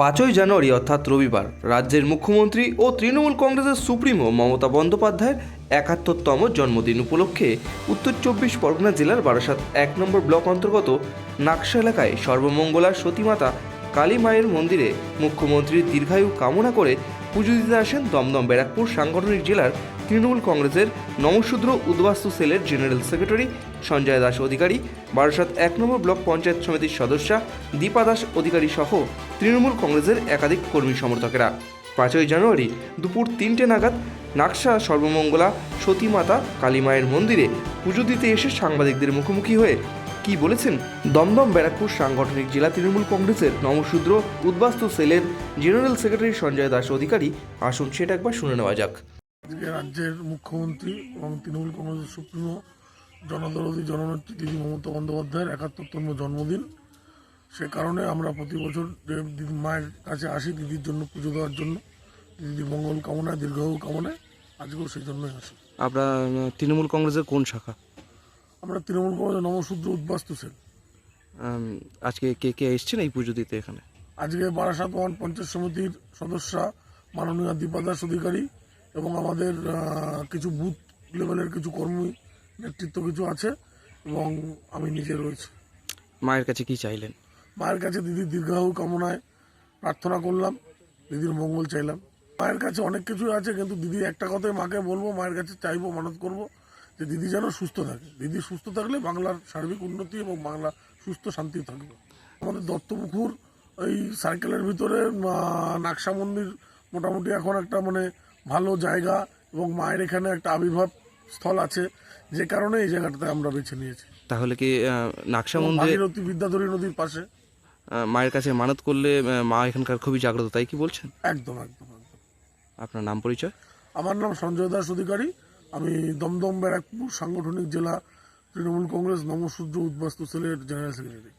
পাঁচই জানুয়ারি, অর্থাৎ রবিবার, রাজ্যের মুখ্যমন্ত্রী ও তৃণমূল কংগ্রেসের সুপ্রিমো মমতা বন্দ্যোপাধ্যায়ের একাত্তরতম জন্মদিন উপলক্ষে উত্তর চব্বিশ পরগনা জেলার বারাসাত এক নম্বর ব্লক অন্তর্গত নাকশা এলাকায় সর্বমঙ্গলার সতীমাতা কালী মায়ের মন্দিরে মুখ্যমন্ত্রীর দীর্ঘায়ু কামনা করে পুজো দিতে আসেন দমদম ব্যারাকপুর সাংগঠনিক জেলার তৃণমূল কংগ্রেসের নমশূদ্র উদ্বাস্তু সেলের জেনারেল সেক্রেটারি, সঞ্জয় দাস অধিকারী, বারাসাত এক নম্বর ব্লক পঞ্চায়েত সমিতির সদস্যা, দীপা দাস অধিকারী সহ তৃণমূল কংগ্রেসের একাধিক কর্মী সমর্থকেরা। পাঁচই জানুয়ারি দুপুর তিনটে নাগাদ নাকশা সর্বমঙ্গলা সতীমাতা কালীমায়ের মন্দিরে পুজো দিতে এসে সাংবাদিকদের মুখোমুখি হয়ে কি বলেছেন দমদম ব্যারাকপুর সাংগঠনিক জেলা তৃণমূল কংগ্রেসের নমশূদ্র উদ্বাস্তু সেলের জেনারেল সেক্রেটারি সঞ্জয় দাস অধিকারী। আসুন সেটা একবার শুনে নেওয়া যাক। আজকে রাজ্যের মুখ্যমন্ত্রী এবং তৃণমূল কংগ্রেসের সুপ্রিমো জনদরদী জননেত্রী দিদি মমতা বন্দ্যোপাধ্যায়ের একাত্তরতম জন্মদিন। সে কারণে আমরা প্রতি বছর যে দিদি মায়ের কাছে আসি দিদির জন্য পুজো দেওয়ার জন্য দিদির মঙ্গল কামনায় দীর্ঘায়ু কামনায় আজকেও সেই জন্যই আসি। আপনার তৃণমূল কংগ্রেসের কোন শাখা? আমরা তৃণমূল কংগ্রেসের নমশূদ্র উদ্বাস্তু সেন। আজকে কে কে এসছেন এই পুজো দিতে এখানে? আজকে বারাসাত ওয়ান পঞ্চায়েত সমিতির সদস্যা মাননীয় দীপা দাস অধিকারী এবং আমাদের কিছু বুথ লেভেলের কিছু কর্মী নেতৃত্ব কিছু আছে এবং আমি নিজে রয়েছি। মায়ের কাছে কি চাইলেন? মায়ের কাছে দিদির দীর্ঘায়ু কামনায় প্রার্থনা করলাম দিদির মঙ্গল চাইলাম। মায়ের কাছে অনেক কিছুই আছে কিন্তু দিদি একটা কথাই মাকে বলব মায়ের কাছে চাইব মানত করব যে দিদি যেন সুস্থ থাকে। দিদি সুস্থ থাকলে বাংলার সার্বিক উন্নতি এবং বাংলা সুস্থ শান্তি থাকবে। আমাদের দত্তপুকুর এই সার্কেলের ভিতরে নাকশা মন্দির মোটামুটি এখন একটা মানে ভালো জায়গা এবং মায়ের এখানে একটা আবির্ভাব স্থল আছে। যে কারণে এই জায়গাটাতে আমরা বেছে নিয়েছি। তাহলে কি নাকশা মন্দিরে ভাগীরথী বিদ্যাধরী নদীর পাশে। মায়ের কাছে মানত করলে মা এখানকার খুবই জাগ্রত তাই কি বলছেন? একদম একদম একদম। আপনার নাম পরিচয়? আমার নাম সঞ্জয় দাস অধিকারী। আমি দমদম ব্যারাকপুর সাংগঠনিক জেলা তৃণমূল কংগ্রেস নমসূর্য উদ্বাস্তু সেলের জেনারেল সেক্রেটারি